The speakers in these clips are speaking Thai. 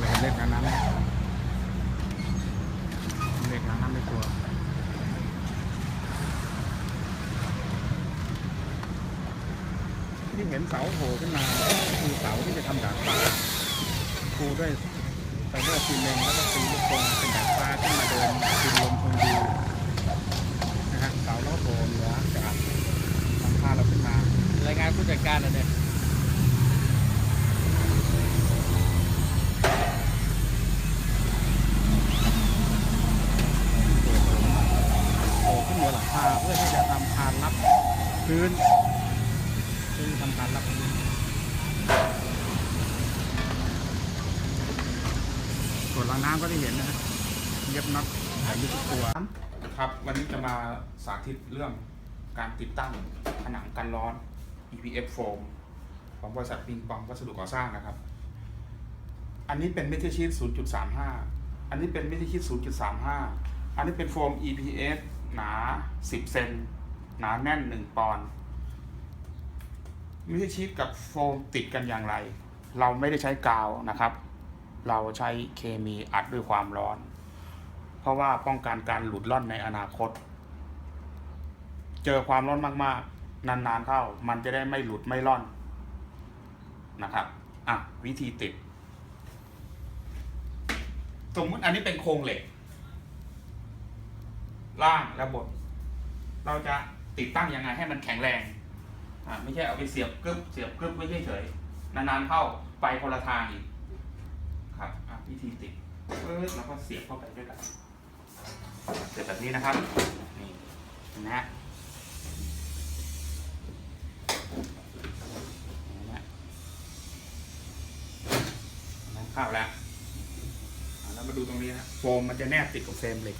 เลยเลขน้ำน้ำเลขน้ำน้ำในตัวที่เห็นเสาโผล่ขึ้นมาคือเสาที่จะทำดาดฟ้าปูด้วยไฟเบอร์ซีเมนต์แล้วก็ตีลูกกงเป็นดาดฟ้าขึ้นมาเดินดินลมคงดีนะฮะเสาแล้วก็โผล่เหนือจากทำผ้าเราขึ้นมา รายงานผู้จัดการนะเนี่ย ล่ขึ้นเหนือหลังคาเพื่อที่จะทำคานรับพื้นคือทำคานรับพื้นส่วนรางน้ำก็ได้เห็นนะฮะเย็บน็อตใส่ยึดทุกตัวครับวันนี้จะมาสาธิตเรื่องการติดตั้งผนังกันร้อน EPF foam ของบริษัทปิงปองวัสดุก่อสร้างนะครับ อันนี้เป็นเมทัลชีต0.35 อันนี้เป็นเมทัลชีต0.35 อันนี้เป็นโฟม EPS หนา 10 เซนหนาแน่น 1 ปอนด์เมทัลชีตกับโฟมติดกันอย่างไร เราไม่ได้ใช้กาวนะครับ เราใช้เคมีอัดด้วยความร้อน เพราะว่าป้องกันการหลุดล่อนในอนาคต เจอความร้อนมากๆ นานๆเข้ามันจะได้ไม่หลุดไม่ล่อนนะครับอะวิธีติด สมมติอันนี้เป็นโครงเหล็ก ล่างและบน เราจะติดตั้งยังไงให้มันแข็งแรงอะไม่ใช่เอาไปเสียบกึบเสียบกึบไม่เฉยๆนานๆเข้าไปคนละทางอีกครับอะวิธีติดปึ๊บแล้วก็เสียบเข้าไปด้วยกันเสร็จแบบนี้นะครับนี่นะเห็นไหมฮะเข้าแล้วอะแล้วมาดูตรงนี้นะโฟมมันจะแนบติดกับเฟรมเหล็ก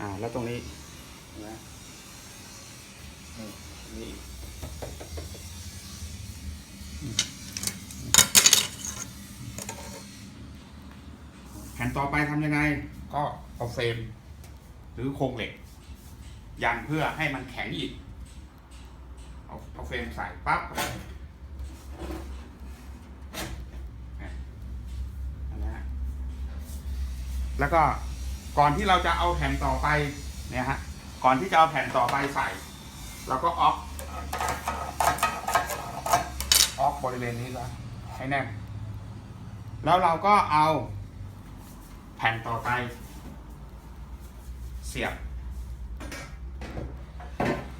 อ่า แล้วตรงนี้เห็นไหมนี่นี่อีกแผ่นต่อไปทำยังไง ก็เอาเฟรม หรือโครงเหล็ก ยันเพื่อให้มันแข็งอีก เอาเอาเฟรมใส่ปั๊บเนี่ยอันนี้ฮะแล้วก็ ก่อนที่เราจะเอาแผ่นต่อไปเนี่ยฮะก่อนที่จะเอาแผ่นต่อไปใส่เราก็ออฟออฟบริเวณนี้ก็ให้แน่นแล้วเราก็เอาแผ่นต่อไปเสียบ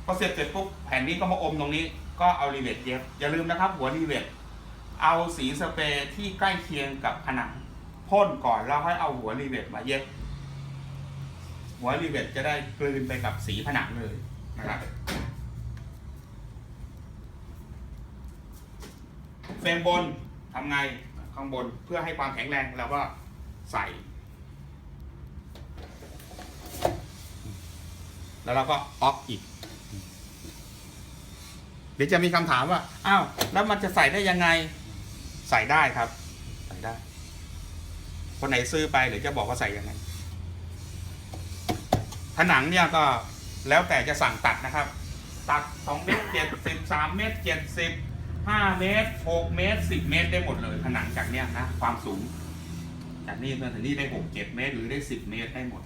พอเสียบเสร็จปุ๊บแผ่นนี้ก็มาอมตรงนี้ ก็เอารีเวทเย็บอย่าลืมนะครับ หัวรีเวทเอาสีสเปรย์ที่ใกล้เคียงกับผนังพ่นก่อนแล้วค่อยเอาหัวรีเวทมาเย็บ หัวรีเวทจะได้กลืนไปกับสีผนังเลยนะครับเฟรมบนทำไงข้างบนเพื่อให้ความแข็งแรงเราก็ใส่ แล้วเราก็ออฟอีก เดี๋ยวจะมีคำถามว่า อ้าว แล้วมันจะใส่ได้ยังไง ใส่ได้ครับ ใส่ได้ คนไหนซื้อไปหรือจะบอกว่าใส่ยังไง ผนังเนี่ยก็แล้วแต่จะสั่งตัดนะครับ ตัดสองเมตรเจ็ดสิบสามเมตรเจ็ดสิบห้าเมตรหกเมตรสิบเมตรได้หมดเลย ผนังจากเนี้ยนะความสูง จากนี่มาถึงนี่ได้หกเจ็ดเมตร หรือได้สิบเมตรได้หมด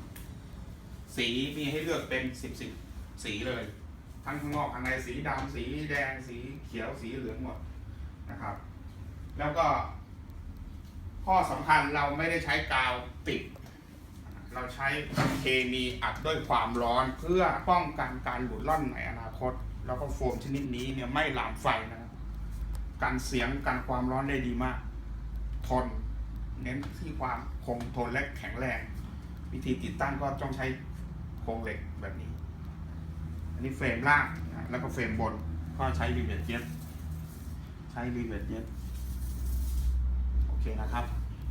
สีมีให้เลือกเป็นสิบสิบสีเลย ทั้งข้างนอกข้างในสีดำสีแดงสีเขียวสีเหลืองหมดนะครับ แล้วก็ ข้อสำคัญเราไม่ได้ใช้กาวติด เราใช้เคมีอัดด้วยความร้อนเพื่อป้องกันการหลุดล่อนในอนาคต แล้วก็โฟมชนิดนี้เนี่ยไม่หลามไฟนะครับการเสียงการความร้อนได้ดีมาก ทน เน้นที่ความคงทนและแข็งแรง วิธีติดตั้งก็ต้องใช้โครงเหล็กแบบนี้ อันนี้เฟรมล่างนะแล้วก็เฟรมบนก็ใช้รีเวทเย็บใช้รีเวทเย็บโอเคนะครับ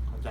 เข้าใจ